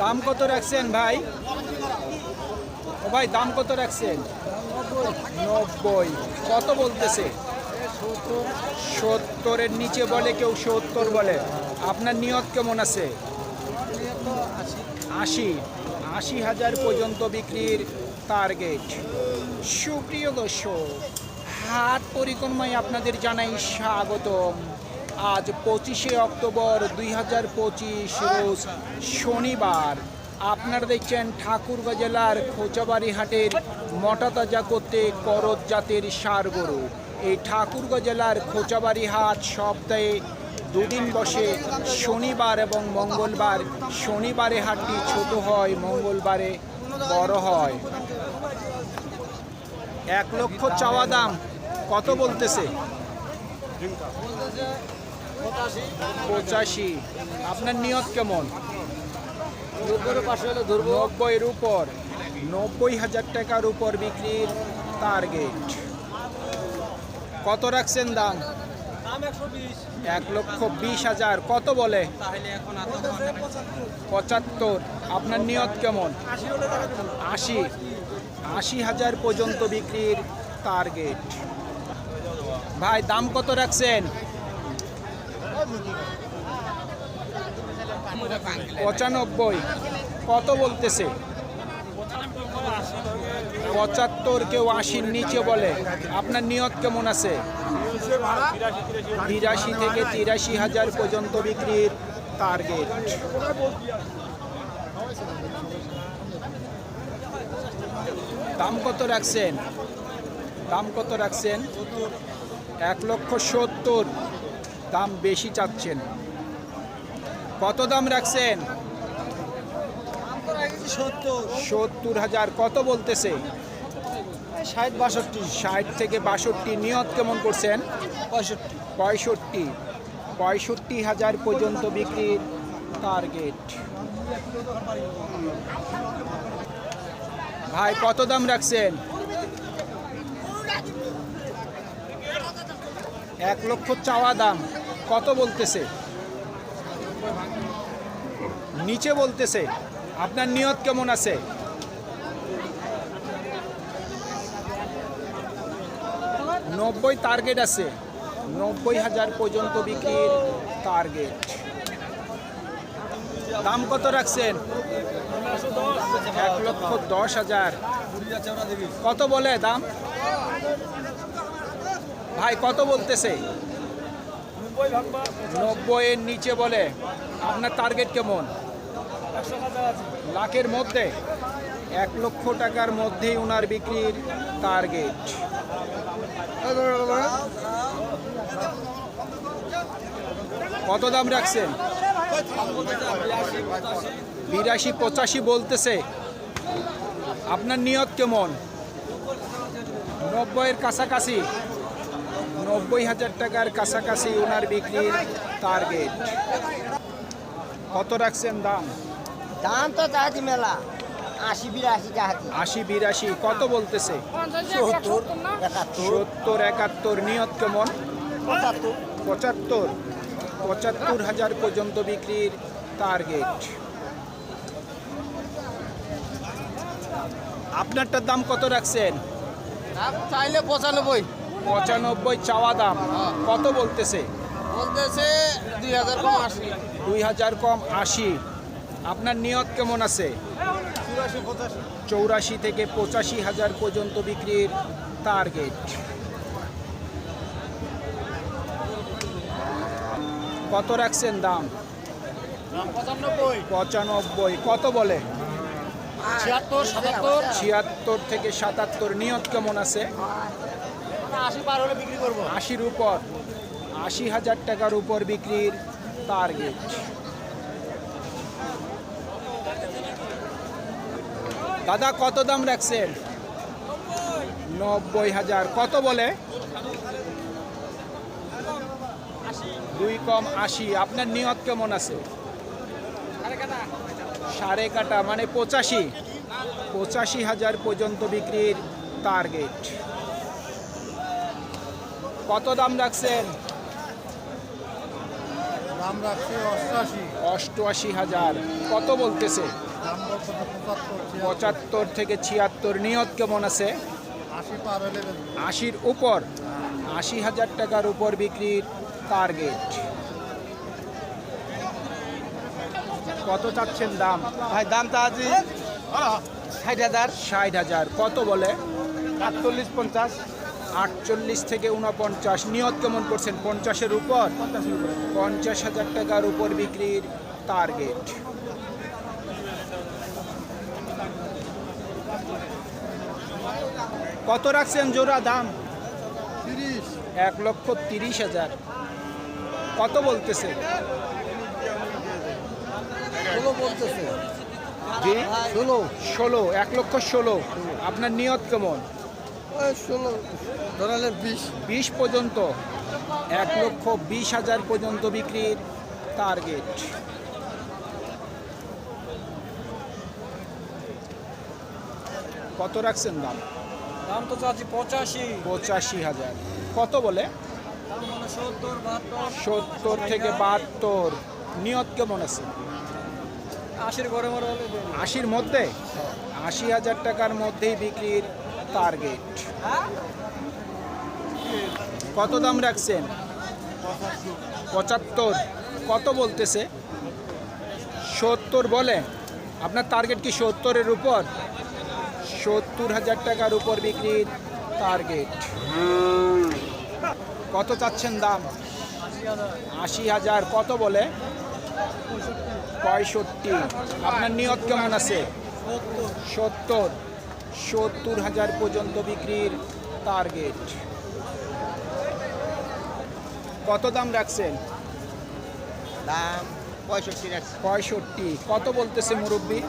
দাম কত রাখছেন ভাই? ও ভাই, দাম কত রাখছেন? নব্বই। কত বলতেছে? সত্তরের নিচে বলে কেউ সত্তর বলে। আপনার নিয়ত কেমন আছে? আশি। আশি হাজার পর্যন্ত বিক্রির টার্গেট সুপ্রিয় দর্শক, হাট পরিক্রমায় আপনাদের জানাই স্বাগতম। আজ পঁচিশে অক্টোবর দুই হাজার পঁচিশ রোজ শনিবার। আপনারা দেখছেন ঠাকুরগাঁ জেলার খোঁচাবাড়ি হাটের মোটা তাজা করতে করত জাতের সার গরু। এই ঠাকুরগাঁ জেলার খোঁচাবাড়ি হাট সপ্তাহে দুদিন বসে শনিবার এবং মঙ্গলবার। শনিবারে হাটটি ছোট হয়, মঙ্গলবারে বড় হয়। এক লক্ষ চাওয়া দাম, কত বলতেছে? পঁচাশি। আপনার নিয়ত কেমন? নব্বইয়ের উপর। নব্বই হাজার টাকার উপর বিক্রির টার্গেট কত রাখছেন দাম? এক লক্ষ বিশ হাজার। কত বলে? পঁচাত্তর। আপনার নিয়ত কেমন? আশি আশি। হাজার পর্যন্ত বিক্রির টার্গেট ভাই দাম কত রাখছেন? পঁচানব্বই। কত বলতেছে? পঁচাত্তর কেউ আশির নিচে বলে। আপনার নিয়ত কেমন আছে? বিরাশি থেকে তিরাশি হাজার পর্যন্ত বিক্রির টার্গেট দাম কত রাখছেন? দাম কত রাখছেন? এক লক্ষ সত্তর। দাম বেশি চাচ্ছেন। কত দাম রাখছেন? সত্তর হাজার। কত বলতেছে? ষাট বাষট্টি। ষাট থেকে বাষট্টি নিয়ত কেমন করছেন? পঁয়ষট্টি। পঁয়ষট্টি। পঁয়ষট্টি হাজার পর্যন্ত বিক্রির টার্গেট ভাই কত দাম রাখছেন? এক লক্ষ চাওয়া দাম। কত বলতেছে? নিচে বলতেছে, আপনার নিয়ত কেমন আছে? নব্বই টার্গেট আছে। নব্বই হাজার পর্যন্ত বিক্রির টার্গেট দাম কত রাখছেন? এক লক্ষ দশ হাজার। কত বলে দাম? ভাই, কত বলতেছে? নব্বই এর নিচে বলে। আপনার টার্গেট কেমন? লাখের মধ্যে? এক লক্ষ টাকার মধ্যেই ওনার বিক্রির টার্গেট কত দাম রাখছেন? বিরাশি পঁচাশি বলতেছে। আপনার নিয়ত কেমন? নব্বইয়ের কাছাকাছি। নব্বই হাজার টাকার কাছাকাছি ওনার বিক্রির টার্গেট কত রাখছেন দাম? দাম তো চাহাতি মেলা আশি বিরাশি চাহাতি আশি বিরাশি কত বলতেছে? সত্তর একাত্তর। সত্তর একাত্তর নিয়ত কেমন? পঁচাত্তর। পঁচাত্তর। পঁচাত্তর হাজার পর্যন্ত বিক্রির টার্গেট আপনারটার দাম কত রাখছেন? চাইলে পঁচানব্বই। পঁচানব্বই চাওয়া দাম। কত বলতেছে? বলতেছে দুই হাজার কম আশি। দুই হাজার কম আশি। আপনার নিয়ত কেমন আছে? চৌরাশি থেকে পঁচাশি হাজার পর্যন্ত বিক্রির টার্গেট কত রাখছেন দাম? পঁচানব্বই। পঁচানব্বই। কত বলে? ছিয়াত্তর সাতাত্তর। ছিয়াত্তর থেকে সাতাত্তর। নিয়ত কেমন আছে? আশি আশির উপর। আশি হাজার টাকার উপর বিক্রির টার্গেট দাদা, কত দাম রাখছেন? নব্বই হাজার। কত বলে? দুই কম আশি। আপনার নিয়ত কেমন আছে? সাড়ে কাটা মানে পঁচাশি। পঁচাশি হাজার পর্যন্ত বিক্রির টার্গেট কত দাম রাখছেন? দাম রাখছে অষ্টাশি অষ্টআশি হাজার। কত বলতেছে? পঁচাত্তর থেকে ছিয়াত্তর। নিয়ত কেমন আছে। আশির উপর। আশি হাজার টাকার উপর বিক্রির টার্গেট কত চাচ্ছেন দাম? ভাই দামটা আছি ষাট হাজার। ষাট হাজার। কত বলে? আটচল্লিশ পঞ্চাশ। আটচল্লিশ থেকে উনপঞ্চাশ নিয়ত কেমন করছেন? পঞ্চাশের উপর? পঞ্চাশ হাজার টাকার উপর বিক্রির টার্গেট কত রাখছেন জোড়া দাম? এক লক্ষ তিরিশ হাজার। কত বলতেছে? ষোলো এক লক্ষ ষোলো। আপনার নিয়ত কেমন? ষোলো ধরালেন বিশ। বিশ পর্যন্ত এক লক্ষ বিশ হাজার পর্যন্ত বিক্রির টার্গেট কত রাখছেন দাম? দাম তো চাচ্ছি পঁচাশি। পঁচাশি হাজার। কত বলে? সত্তর থেকে বাহাত্তর। নিয়ত কেমন আছে? আশির ঘরে আশির মধ্যে? আশি হাজার টাকার মধ্যেই বিক্রির টার্গেট কত দাম রাখছেন? পঁচাত্তর। কত বলতেছে? সত্তর বলে। আপনার টার্গেট কি সত্তরের উপর? সত্তর হাজার টাকার উপর বিক্রির টার্গেট কত চাচ্ছেন দাম? আশি হাজার। কত বলে? পঁয়ষট্টি। আপনার নিয়ত কেমন আছে? সত্তর। সত্তর হাজার পর্যন্ত বিক্রির টার্গেট কত দাম রাখছেন? দাম পঁয়ষট্টি পঁয়ষট্টি। কত বলতেছে মুরব্বী?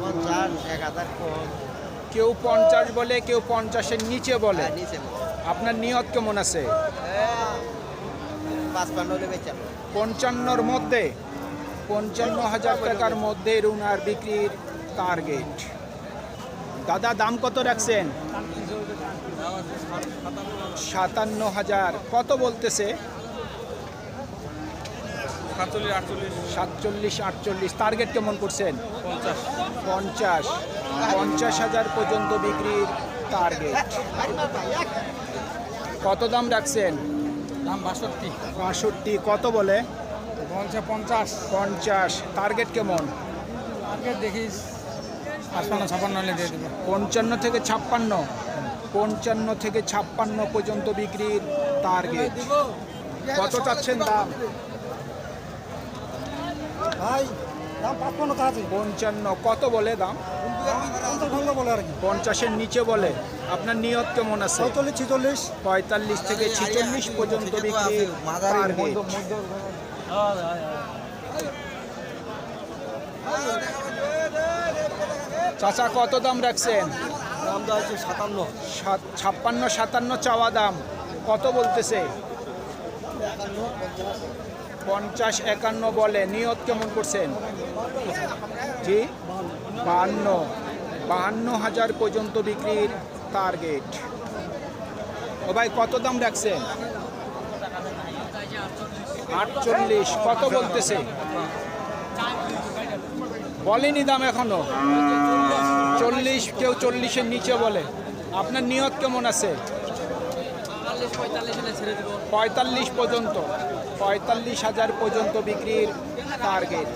পঞ্চাশ এক হাজার কম। কেউ পঞ্চাশ বলে কেউ পঞ্চাশের নিচে বলে। হ্যাঁ, আপনার নিয়ত কেমন আছে? বেচাম পঞ্চান্নর মধ্যে পঞ্চান্ন হাজার টাকার মধ্যে রুনার বিক্রির টার্গেট দাদা দাম কত রাখছেন? সাতান্ন হাজার। কত বলতেছে? সাতচল্লিশ আটচল্লিশ। টার্গেট কেমন করছেন? পঞ্চাশ। পঞ্চাশ। হাজার পর্যন্ত বিক্রির টার্গেট কত দাম রাখছেন? দাম বাষট্টি। বাষট্টি। কত বলে? পঞ্চাশ। পঞ্চাশ। টার্গেট কেমন? আগে দেখিস। পাঁচপান্ন ছাপান্ন হলে দিয়ে দেবো। পঞ্চান্ন থেকে ছাপ্পান্ন। পঞ্চান্ন থেকে ছাপ্পান্ন পর্যন্ত বিক্রির টার্গেট কত চাচ্ছেন দাম? ভাই দাম পাঁচপান্ন তো আছে। পঞ্চান্ন কত বলে দাম? বলে আর কি পঞ্চাশের নিচে বলে। আপনার নিয়ত কেমন আছে? চৌচল্লিশ ছিচল্লিশ। পঁয়তাল্লিশ থেকে ছিচল্লিশ পর্যন্ত বিক্রির টার্গেট চাচা কত দাম রাখছেন? হচ্ছে সাতান্ন। ছাপ্পান্ন সাতান্ন চাওয়া দাম। কত বলতেছে? পঞ্চাশ একান্ন বলে। নিয়ত কেমন করছেন? জি? বাহান্ন। বাহান্ন হাজার পর্যন্ত বিক্রির টার্গেট ও ভাই কত দাম রাখছেন? আটচল্লিশ। কত বলতেছে? বলেনি দাম এখনও। চল্লিশ, কেউ চল্লিশের নিচে বলে। আপনার নিয়ত কেমন আছে? পঁয়তাল্লিশ পর্যন্ত। পঁয়তাল্লিশ হাজার পর্যন্ত বিক্রির টার্গেট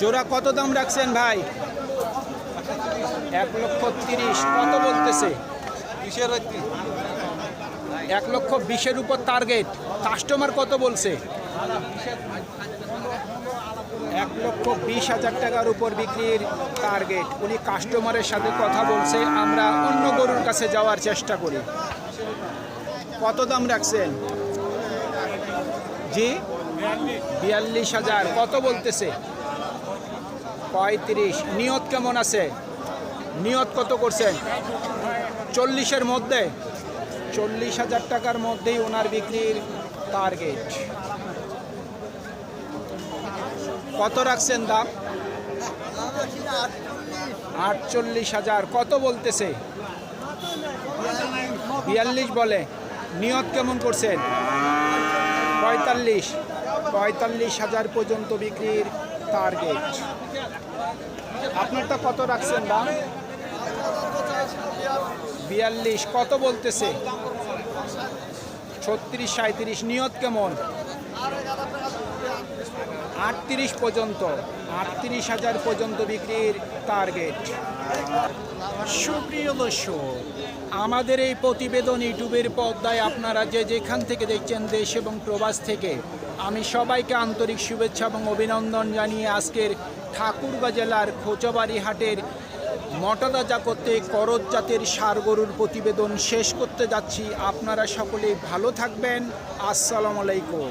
জোড়া কত দাম রাখছেন ভাই? এক লক্ষ তিরিশ। কত বলতেছে? এক লক্ষ বিশের উপর টার্গেট কাস্টমার কত বলছে? এক লক্ষ বিশ হাজার টাকার উপর বিক্রির টার্গেট উনি কাস্টমারের সাথে কথা বলছে, আমরা অন্য গরুর কাছে যাওয়ার চেষ্টা করি। কত দাম রাখছেন? জি? বিয়াল্লিশ হাজার। কত বলতেছে? পঁয়ত্রিশ। নিয়ত কেমন আছে? নিয়ত কত করছেন? চল্লিশের মধ্যে? চল্লিশ হাজার টাকার মধ্যেই ওনার বিক্রির টার্গেট কত রাখছেন দাম? আটচল্লিশ হাজার। কত বলতেছে? বিয়াল্লিশ বলে। নিয়ত কেমন করছেন? পঁয়তাল্লিশ। পঁয়তাল্লিশ হাজার পর্যন্ত বিক্রির টার্গেট আপনারটা কত রাখছেন দাম? বিয়াল্লিশ, কত বলতেছে? ছত্রিশ সাঁত্রিশ নিয়ত কেমন? আটত্রিশ পর্যন্ত, আটত্রিশ হাজার পর্যন্ত বিক্রির টার্গেট সুপ্রিয় দর্শক, আমাদের এই প্রতিবেদন ইউটিউবের পর্দায় আপনারা যে যেখান থেকে দেখছেন দেশ এবং প্রবাস থেকে, আমি সবাইকে আন্তরিক শুভেচ্ছা এবং অভিনন্দন জানিয়ে আজকের ঠাকুরগাঁ জেলার খোঁচাবাড়ি হাটের মটরাজা করতে করজ জাতের সার গরুর প্রতিবেদন শেষ করতে যাচ্ছি। আপনারা সকলে ভালো থাকবেন। আসসালামু আলাইকুম।